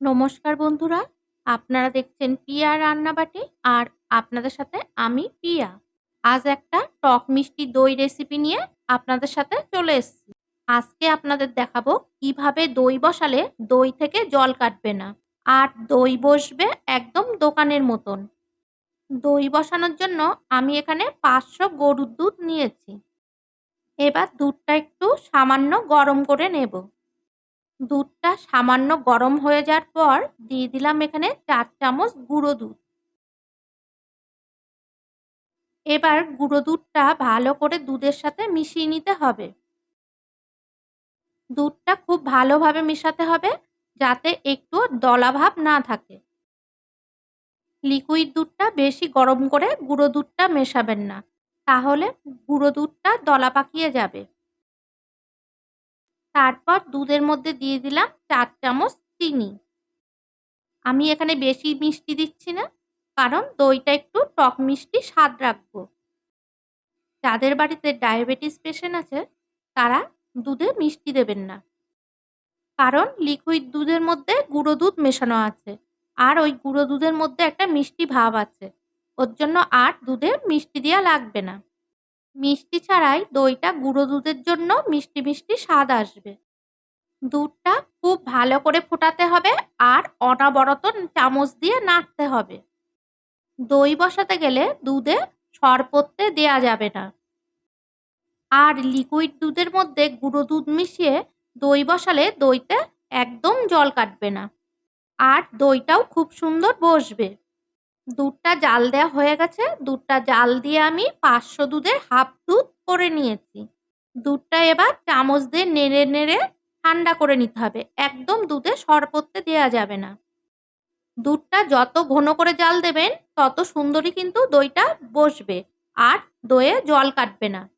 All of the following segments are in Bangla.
নমস্কার বন্ধুরা, আপনারা দেখছেন পিয়া রান্নাবাটি আর আপনাদের সাথে আমি পিয়া। আজ একটা টক মিষ্টি দই রেসিপি নিয়ে আপনাদের সাথে চলে এসেছি। আজকে আপনাদের দেখাবো কীভাবে দই বসালে দই থেকে জল কাটবে না। আর দই বসবে একদম দোকানের মতন। দই বসানোর জন্য আমি এখানে পাঁচশো গরুর দুধ নিয়েছি। এবার দুধটা একটু সামান্য গরম করে নেব। দুধটা সামান্য গরম হয়ে যাওয়ার পর দিয়ে দিলাম এখানে চার চামচ গুঁড়ো দুধ। এবার গুঁড়ো দুধটা ভালো করে দুধের সাথে মিশিয়ে নিতে হবে। দুধটা খুব ভালোভাবে মিশাতে হবে যাতে একটু দলাভাব না থাকে। লিকুইড দুধটা বেশি গরম করে গুঁড়ো দুধটা মেশাবেন না, তাহলে গুঁড়ো দুধটা দলা পাকিয়ে যাবে। তারপর দুধের মধ্যে দিয়ে দিলাম চার চামচ চিনি। আমি এখানে বেশি মিষ্টি দিচ্ছি না, কারণ দইটা একটু টক মিষ্টি স্বাদ রাখব। যাদের বাড়িতে ডায়াবেটিস পেশেন্ট আছে, তারা দুধে মিষ্টি দেবেন না। কারণ লিকুইড দুধের মধ্যে গুঁড়ো দুধ মেশানো আছে, আর ওই গুঁড়ো দুধের মধ্যে একটা মিষ্টি ভাব আছে। ওর জন্য আর দুধে মিষ্টি দেওয়া লাগবে না। মিষ্টি ছাড়াই দইটা গুঁড়ো দুধের জন্য মিষ্টি মিষ্টি স্বাদ আসবে। দুধটা খুব ভালো করে ফোটাতে হবে আর অনাবরত চামচ দিয়ে নাড়তে হবে। দই বসাতে গেলে দুধে সর পড়তে দেওয়া যাবে না। আর লিকুইড দুধের মধ্যে গুঁড়ো দুধ মিশিয়ে দই বসালে দইতে একদম জল কাটবে না। আর দইটাও খুব সুন্দর বসবে। দুধটা জাল দেওয়া হয়ে গেছে। দুধটা জাল দিয়ে আমি পাঁচশো দুধের হাফ দুধ করে নিয়েছি। দুধটা এবার চামচ দিয়ে নেড়ে নেড়ে ঠান্ডা করে নিতে হবে। একদম দুধে সর পড়তে দেওয়া যাবে না। দুধটা যত ঘন করে জাল দেবেন, তত সুন্দরই কিন্তু দইটা বসবে। আর দইয়ে জল কাটবে না।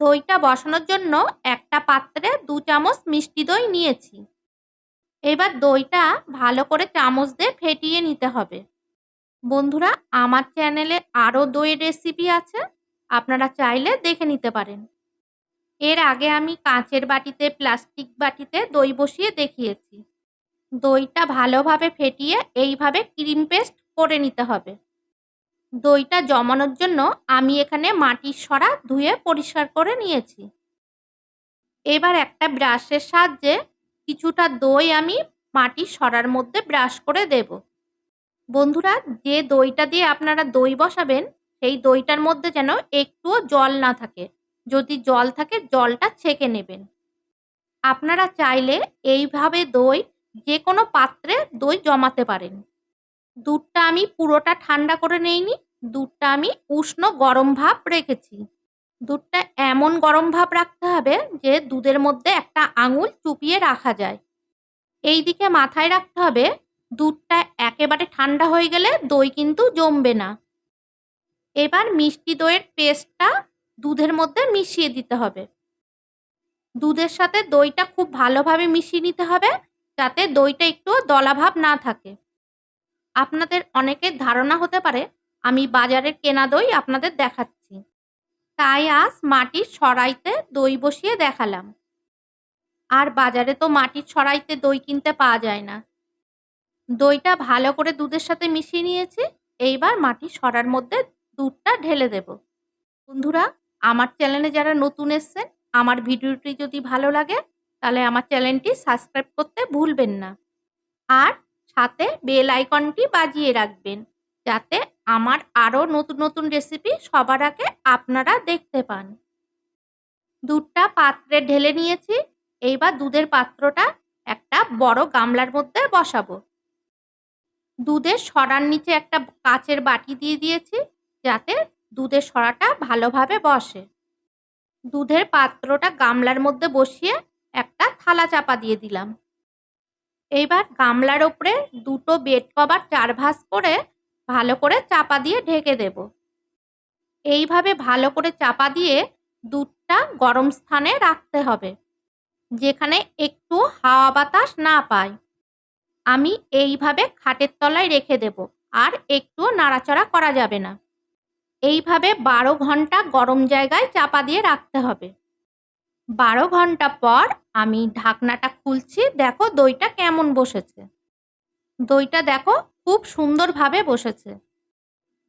দইটা বসানোর জন্য একটা পাত্রে দু চামচ মিষ্টি দই নিয়েছি। এবার দইটা ভালো করে চামচ দিয়ে ফেটিয়ে নিতে হবে। বন্ধুরা, আমার চ্যানেলে আরও দইয়ের রেসিপি আছে, আপনারা চাইলে দেখে নিতে পারেন। এর আগে আমি কাঁচের বাটিতে প্লাস্টিক বাটিতে দই বসিয়ে দেখিয়েছি। দইটা ভালোভাবে ফেটিয়ে এইভাবে ক্রিম পেস্ট করে নিতে হবে। দইটা জমানোর জন্য আমি এখানে মাটির সরা ধুয়ে পরিষ্কার করে নিয়েছি। এবার একটা ব্রাশের সাহায্যে কিছুটা দই আমি মাটির সরার মধ্যে ব্রাশ করে দেব। বন্ধুরা, যে দইটা দিয়ে আপনারা দই বসাবেন, সেই দইটার মধ্যে যেন একটুও জল না থাকে। যদি জল থাকে, জলটা ছেঁকে নেবেন। আপনারা চাইলে এইভাবে দই যে কোনো পাত্রে দই জমাতে পারেন। দুধটা আমি পুরোটা ঠান্ডা করে নেইনি, দুধটা আমি উষ্ণ গরম ভাব রেখেছি। দুধটা এমন গরম ভাব রাখতে হবে যে দুধের মধ্যে একটা আঙুল চুপিয়ে রাখা যায়। এই দিকে মাথায় রাখতে হবে দুধটা একেবারে ঠান্ডা হয়ে গেলে দই কিন্তু জমবে না। এবার মিষ্টি দইয়ের পেস্টটা দুধের মধ্যে মিশিয়ে দিতে হবে। দুধের সাথে দইটা খুব ভালোভাবে মিশিয়ে নিতে হবে যাতে দইটা একটু দলাভাব না থাকে। আপনাদের অনেকের ধারণা হতে পারে আমি বাজারের কেনা দই আপনাদের দেখাচ্ছি। তাই আজ মাটির সরাইতে দই বসিয়ে দেখালাম। আর বাজারে তো মাটির সরাইতে দই কিনতে পাওয়া যায় না। দইটা ভালো করে দুধের সাথে মিশিয়ে নিয়েছি। এইবার মাটি সরার মধ্যে দুধটা ঢেলে দেব। বন্ধুরা, আমার চ্যানেলে যারা নতুন এসছেন, আমার ভিডিওটি যদি ভালো লাগে, তাহলে আমার চ্যানেলটি সাবস্ক্রাইব করতে ভুলবেন না। আর সাথে বেল আইকনটি বাজিয়ে রাখবেন, যাতে আমার আরও নতুন নতুন রেসিপি সবার আগে আপনারা দেখতে পান। দুধটা পাত্রে ঢেলে নিয়েছি। এইবার দুধের পাত্রটা একটা বড় গামলার মধ্যে বসাবো। দুধের সরার নিচে একটা কাচের বাটি দিয়ে দিয়েছি, যাতে দুধের সরাটা ভালোভাবে বসে। দুধের পাত্রটা গামলার মধ্যে বসিয়ে একটা থালা চাপা দিয়ে দিলাম। এইবার গামলার ওপরে দুটো বেড কভার চার ভাঁজ করে ভালো করে চাপা দিয়ে ঢেকে দেব। এইভাবে ভালো করে চাপা দিয়ে দুধটা গরম স্থানে রাখতে হবে, যেখানে একটু হাওয়া বাতাস না পায়। আমি এইভাবে খাটের তলায় রেখে দেব, আর একটুও নাড়াচাড়া করা যাবে না। এইভাবে বারো ঘণ্টা গরম জায়গায় চাপা দিয়ে রাখতে হবে। বারো ঘণ্টা পর আমি ঢাকনাটা খুলছি, দেখো দইটা কেমন বসেছে। দইটা দেখো খুব সুন্দরভাবে বসেছে।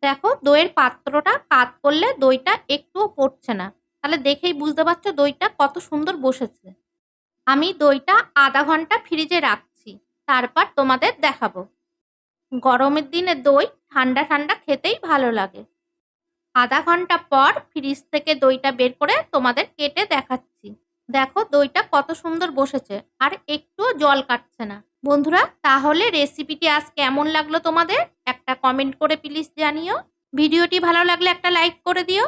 দেখো দইয়ের পাত্রটা কাত করলে দইটা একটুও পড়ছে না। তাহলে দেখেই বুঝতে পারছ দইটা কত সুন্দর বসেছে। আমি দইটা আধা ঘণ্টা ফ্রিজে রাখছি। তারপর তোমাদের দেখাবো। গরমের দিনে দই ঠান্ডা ঠান্ডা খেতেই ভালো লাগে। আধা ঘণ্টা পর ফ্রিজ থেকে দইটা বের করে তোমাদের কেটে দেখাচ্ছি। দেখো দইটা কত সুন্দর বসেছে আর একটুও জল কাটছে না। বন্ধুরা, তাহলে রেসিপিটি আজ কেমন লাগল তোমাদের? একটা কমেন্ট করে প্লিজ জানিও। ভিডিওটি ভালো লাগলে একটা লাইক করে দিও।